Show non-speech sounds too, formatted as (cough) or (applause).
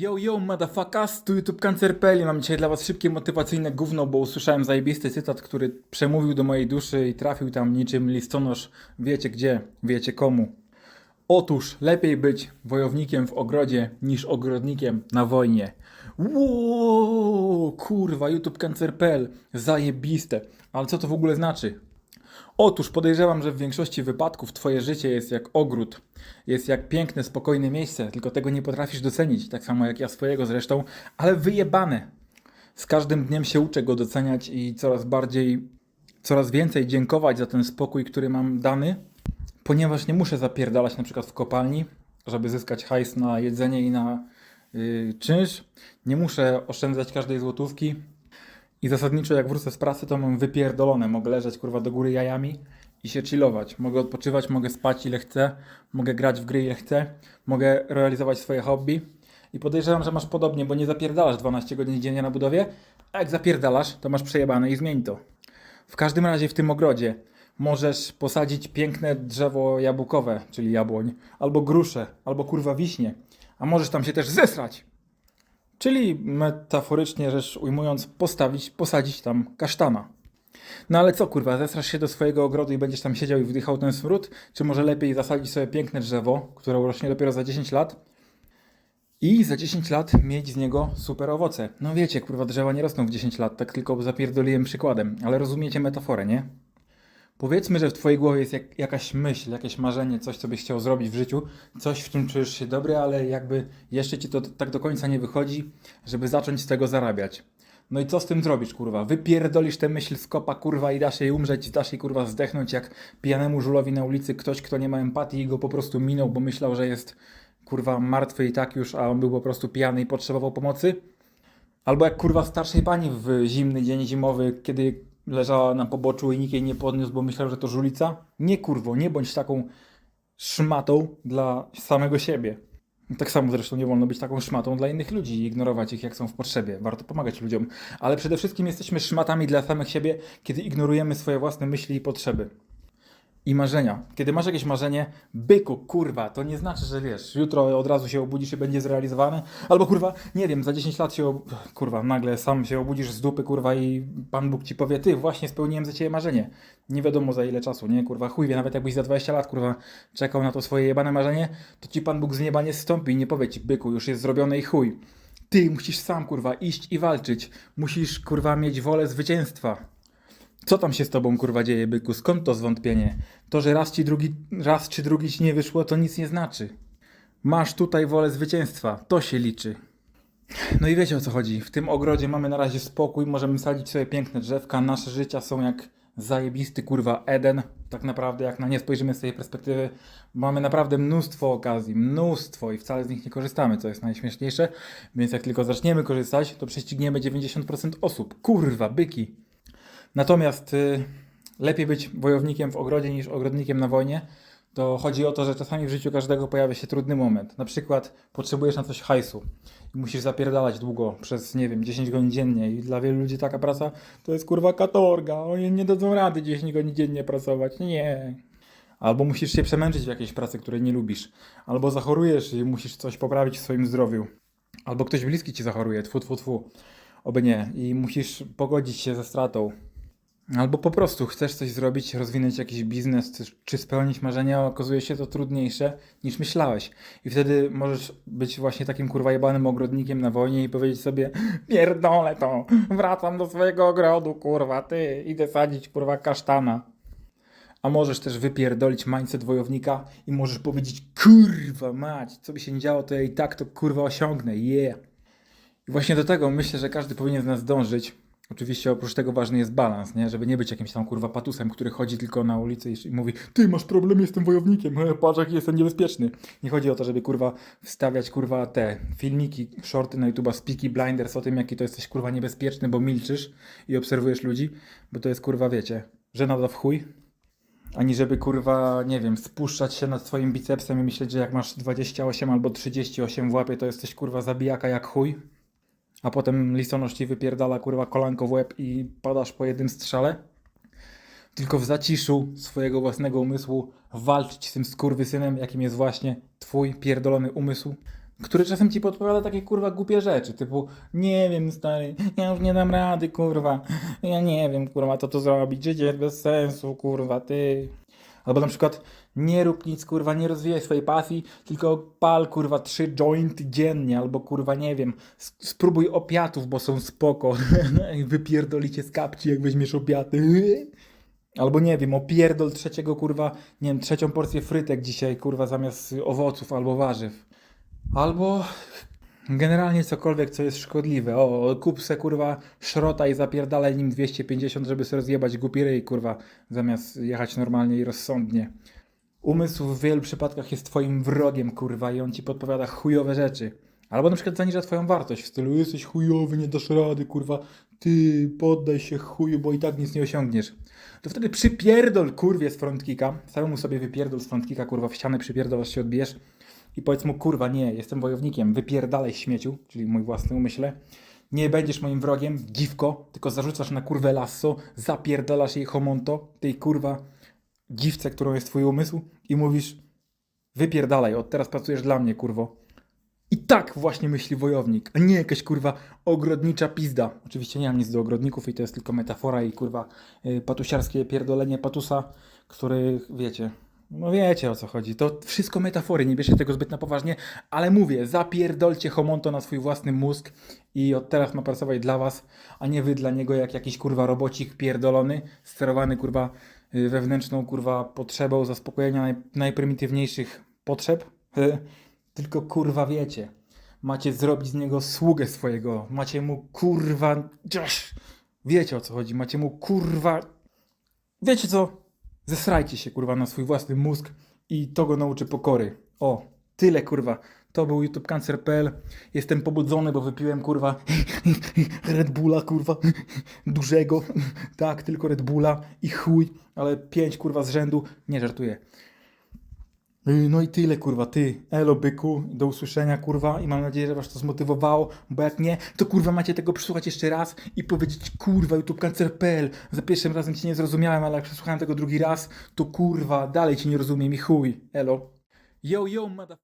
Yo, yo, motherfuckers, tu YouTube Cancer.pl Mam dzisiaj dla was szybkie motywacyjne gówno, bo usłyszałem zajebisty cytat, który przemówił do mojej duszy i trafił tam niczym listonosz. Wiecie gdzie, wiecie komu. Otóż lepiej być wojownikiem w ogrodzie niż ogrodnikiem na wojnie. Wow, kurwa, YouTube Cancer.pl, zajebiste. Ale co to w ogóle znaczy? Otóż podejrzewam, że w większości wypadków Twoje życie jest jak ogród. Jest jak piękne, spokojne miejsce, tylko tego nie potrafisz docenić, tak samo jak ja swojego zresztą, ale wyjebane. Z każdym dniem się uczę go doceniać i coraz bardziej, coraz więcej dziękować za ten spokój, który mam dany, ponieważ nie muszę zapierdalać na przykład w kopalni, żeby zyskać hajs na jedzenie i na yy, czynsz. Nie muszę oszczędzać każdej złotówki, i zasadniczo jak wrócę z pracy, to mam wypierdolone. Mogę leżeć kurwa do góry jajami i się chillować. Mogę odpoczywać, mogę spać ile chcę, mogę grać w gry ile chcę, mogę realizować swoje hobby. I podejrzewam, że masz podobnie, bo nie zapierdalasz 12 godzin dziennie na budowie, a jak zapierdalasz, to masz przejebane i zmień to. W każdym razie w tym ogrodzie możesz posadzić piękne drzewo jabłkowe, czyli jabłoń, albo grusze, albo kurwa wiśnie, a możesz tam się też zesrać. Czyli metaforycznie rzecz ujmując, postawić, posadzić tam kasztana. No ale co kurwa, zesrasz się do swojego ogrodu i będziesz tam siedział i wdychał ten smród? Czy może lepiej zasadzić sobie piękne drzewo, które urośnie dopiero za 10 lat i za 10 lat mieć z niego super owoce? No wiecie, kurwa, drzewa nie rosną w 10 lat, tak tylko zapierdoliłem przykładem, ale rozumiecie metaforę, nie? Powiedzmy, że w twojej głowie jest jak, jakaś myśl, jakieś marzenie, coś, co byś chciał zrobić w życiu, coś, w czym czujesz się dobry, ale jakby jeszcze ci to tak do końca nie wychodzi, żeby zacząć z tego zarabiać. No i co z tym zrobisz, kurwa? Wypierdolisz tę myśl z kopa, kurwa, i dasz jej umrzeć, dasz jej, kurwa, zdechnąć jak pijanemu żulowi na ulicy ktoś, kto nie ma empatii i go po prostu minął, bo myślał, że jest, kurwa, martwy i tak już, a on był po prostu pijany i potrzebował pomocy? Albo jak kurwa starszej pani w zimny dzień zimowy, kiedy leżała na poboczu i nikt jej nie podniósł, bo myślał, że to żulica. Nie kurwo, nie bądź taką szmatą dla samego siebie. Tak samo zresztą nie wolno być taką szmatą dla innych ludzi i ignorować ich jak są w potrzebie. Warto pomagać ludziom. Ale przede wszystkim jesteśmy szmatami dla samych siebie, kiedy ignorujemy swoje własne myśli i potrzeby i marzenia. Kiedy masz jakieś marzenie, byku, kurwa, to nie znaczy, że wiesz, jutro od razu się obudzisz i będzie zrealizowane, albo kurwa, nie wiem, za 10 lat się, ob... kurwa, nagle sam się obudzisz z dupy, kurwa, i Pan Bóg ci powie, ty, właśnie spełniłem za ciebie marzenie. Nie wiadomo za ile czasu, nie, kurwa, chuj wie, nawet jakbyś za 20 lat, kurwa, czekał na to swoje jebane marzenie, to ci Pan Bóg z nieba nie zstąpi i nie powie ci, byku, już jest zrobione i chuj. Ty musisz sam, kurwa, iść i walczyć. Musisz, kurwa, mieć wolę zwycięstwa. Co tam się z tobą kurwa dzieje, byku? Skąd to zwątpienie? To, że raz ci drugi, raz czy drugi ci nie wyszło, to nic nie znaczy. Masz tutaj wolę zwycięstwa, to się liczy. No i wiecie o co chodzi. W tym ogrodzie mamy na razie spokój, możemy sadzić sobie piękne drzewka, nasze życia są jak zajebisty kurwa Eden. Tak naprawdę, jak na nie spojrzymy z tej perspektywy, mamy naprawdę mnóstwo okazji, mnóstwo i wcale z nich nie korzystamy, co jest najśmieszniejsze. Więc jak tylko zaczniemy korzystać, to prześcigniemy 90% osób. Kurwa, byki. Natomiast y, lepiej być wojownikiem w ogrodzie niż ogrodnikiem na wojnie. To chodzi o to, że czasami w życiu każdego pojawia się trudny moment. Na przykład potrzebujesz na coś hajsu i musisz zapierdalać długo przez, nie wiem, 10 godzin dziennie i dla wielu ludzi taka praca to jest kurwa katorga. Oni nie dadzą rady 10 godzin dziennie pracować. Nie. Albo musisz się przemęczyć w jakiejś pracy, której nie lubisz. Albo zachorujesz i musisz coś poprawić w swoim zdrowiu. Albo ktoś bliski ci zachoruje, tfu, tfu, tfu. Oby nie. I musisz pogodzić się ze stratą. Albo po prostu chcesz coś zrobić, rozwinąć jakiś biznes, czy- czy spełnić marzenia, a okazuje się to trudniejsze niż myślałeś. I wtedy możesz być właśnie takim kurwa jebanym ogrodnikiem na wojnie i powiedzieć sobie pierdolę to, wracam do swojego ogrodu, kurwa, ty, idę sadzić kurwa kasztana. A możesz też wypierdolić mindset wojownika i możesz powiedzieć kurwa mać, co by się nie działo, to ja i tak to kurwa osiągnę, yeah. I właśnie do tego myślę, że każdy powinien z nas dążyć. Oczywiście oprócz tego ważny jest balans, nie? Żeby nie być jakimś tam kurwa patusem, który chodzi tylko na ulicy i mówi Ty masz problem, jestem wojownikiem, he, patrz jaki jestem niebezpieczny. Nie chodzi o to, żeby kurwa wstawiać kurwa te filmiki, shorty na YouTube'a z Peaky Blinders o tym, jaki to jesteś kurwa niebezpieczny, bo milczysz i obserwujesz ludzi, bo to jest kurwa, wiecie, żenada w chuj. Ani żeby kurwa, nie wiem, spuszczać się nad swoim bicepsem i myśleć, że jak masz 28 albo 38 w łapie, to jesteś kurwa zabijaka jak chuj. A potem listonosz ci wypierdala kurwa kolanko w łeb i padasz po jednym strzale. Tylko w zaciszu swojego własnego umysłu walczyć z tym skurwysynem, jakim jest właśnie twój pierdolony umysł. który czasem ci podpowiada takie kurwa głupie rzeczy, typu nie wiem stary, ja już nie dam rady kurwa, ja nie wiem kurwa co to zrobić, życie jest bez sensu kurwa, ty. Albo na przykład nie rób nic kurwa, nie rozwijaj swojej pasji, tylko pal kurwa trzy jointy dziennie, albo kurwa nie wiem, spróbuj opiatów, bo są spoko, (laughs) wypierdolicie z kapci jak weźmiesz opiaty. Albo nie wiem, opierdol trzeciego kurwa, nie wiem, trzecią porcję frytek dzisiaj kurwa zamiast owoców albo warzyw. Albo generalnie cokolwiek, co jest szkodliwe. O, kup se kurwa szrota i zapierdalaj nim 250, żeby sobie rozjebać głupi ryj, kurwa, zamiast jechać normalnie i rozsądnie. Umysł w wielu przypadkach jest twoim wrogiem, kurwa, i on ci podpowiada chujowe rzeczy. Albo na przykład zaniża twoją wartość w stylu jesteś chujowy, nie dasz rady, kurwa, ty poddaj się chuju, bo i tak nic nie osiągniesz. To wtedy przypierdol kurwie z frontkika, samemu sobie wypierdol z frontkika, kurwa, w ścianę przypierdol, aż się odbijesz i powiedz mu, kurwa, nie, jestem wojownikiem, wypierdalaj śmieciu, czyli mój własny umyśle. Nie będziesz moim wrogiem, dziwko, tylko zarzucasz na kurwę lasso, zapierdalasz jej homonto, tej kurwa dziwce, którą jest twój umysł i mówisz wypierdalaj, od teraz pracujesz dla mnie, kurwo. I tak właśnie myśli wojownik, a nie jakaś kurwa ogrodnicza pizda. Oczywiście nie mam nic do ogrodników i to jest tylko metafora i kurwa y, patusiarskie pierdolenie patusa, który wiecie, no wiecie o co chodzi. To wszystko metafory, nie bierzcie tego zbyt na poważnie, ale mówię, zapierdolcie homonto na swój własny mózg i od teraz ma pracować dla was, a nie wy dla niego jak jakiś kurwa robocik pierdolony, sterowany kurwa y, wewnętrzną kurwa potrzebą zaspokojenia naj, najprymitywniejszych potrzeb. Tylko kurwa wiecie, macie zrobić z niego sługę swojego, macie mu kurwa, wiecie o co chodzi, macie mu kurwa, wiecie co, zesrajcie się kurwa na swój własny mózg i to go nauczy pokory. O, tyle kurwa. To był YouTube Cancer.pl. Jestem pobudzony, bo wypiłem kurwa (laughs) Red Bulla kurwa (laughs) dużego. Tak, tylko Red Bulla i chuj, ale pięć kurwa z rzędu. Nie żartuję. No i tyle, kurwa, ty, elo byku, do usłyszenia, kurwa, i mam nadzieję, że was to zmotywowało, bo jak nie, to kurwa macie tego przesłuchać jeszcze raz i powiedzieć, kurwa, YouTube Cancer.pl, za pierwszym razem cię nie zrozumiałem, ale jak przesłuchałem tego drugi raz, to kurwa, dalej cię nie rozumiem i chuj, elo. Yo, yo, mother...